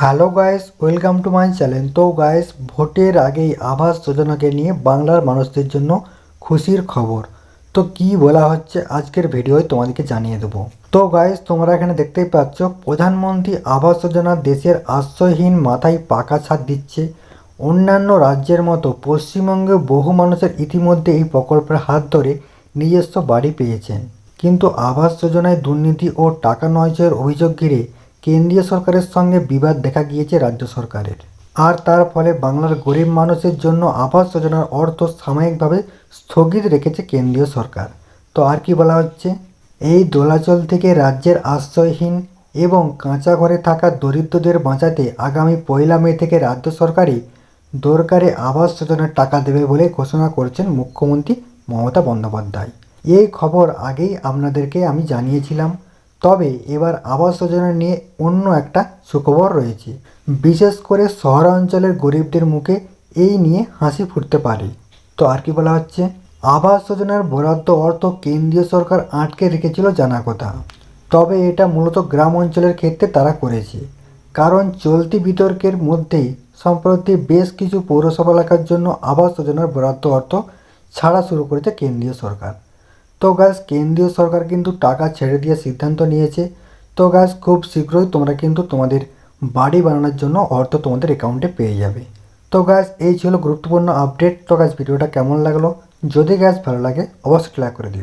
Hello guys, welcome to my channel. তো guys, ভোটের আগেই আবাস যোজনাকে নিয়ে বাংলার মানুষদের জন্য খুশির খবর। তো কি বলা হচ্ছে আজকের ভিডিওয় তোমাদেরকে জানিয়ে দেবো। তো গাইস, তোমরা এখানে দেখতেই পাচ্ছ, প্রধানমন্ত্রী আবাস যোজনা দেশের আশ্রয়হীন মাথায় পাকা ছাদ দিচ্ছে। অন্যান্য রাজ্যের মতো পশ্চিমবঙ্গে বহু মানুষের ইতিমধ্যে এই প্রকল্পের হাত ধরে নিজস্ব বাড়ি পেয়েছেন। কিন্তু আবাস যোজনায় দুর্নীতি ও টাকা নয়চয়ের অভিযোগ ঘিরে কেন্দ্রীয় সরকারের সঙ্গে বিবাদ দেখা গিয়েছে রাজ্য সরকারের। আর তার ফলে বাংলার গরিব মানুষের জন্য আবাস যোজনার অর্থ সাময়িকভাবে স্থগিত রেখেছে কেন্দ্রীয় সরকার। তো আর কি বলা হচ্ছে? এই দোলাচল থেকে রাজ্যের আশ্রয়হীন এবং কাঁচা ঘরে থাকা দরিদ্রদের বাঁচাতে আগামী পয়লা মে থেকে রাজ্য সরকারই দরকারে আবাস যোজনার টাকা দেবে বলে ঘোষণা করেছেন মুখ্যমন্ত্রী মমতা বন্দ্যোপাধ্যায়। এই খবর আগেই আপনাদেরকে আমি জানিয়েছিলাম। তবে এবার আবাস যোজনা নিয়ে অন্য একটা সুখবর রয়েছে। বিশেষ করে শহরাঞ্চলের গরিবদের মুখে এই নিয়ে হাসি ফুটতে পারে। তো আর কি বলা হচ্ছে? আবাস যোজনার বরাদ্দ অর্থ কেন্দ্রীয় সরকার আটকে রেখেছিল জানা কথা। তবে এটা মূলত গ্রাম অঞ্চলের ক্ষেত্রে তারা করেছে। কারণ চলতি বিতর্কের মধ্যেই সম্প্রতি বেশ কিছু পৌরসভা এলাকার জন্য আবাস যোজনার বরাদ্দ অর্থ ছাড়া শুরু করেছে কেন্দ্রীয় সরকার। তো গাছ কেন্দ্রীয় সরকার কিন্তু টাকা ছেড়ে দিয়ে সিদ্ধান্ত নিয়েছে। তো গাছ খুব শীঘ্রই তোমরা কিন্তু তোমাদের বাড়ি বানানোর জন্য অর্থ তোমাদের অ্যাকাউন্টে পেয়ে যাবে। তো গাছ এই ছিল গুরুত্বপূর্ণ আপডেট তো গাছ ভিডিওটা কেমন লাগল? যদি গাছ ভালো লাগে, অবশ্যই লাইক করে দিও।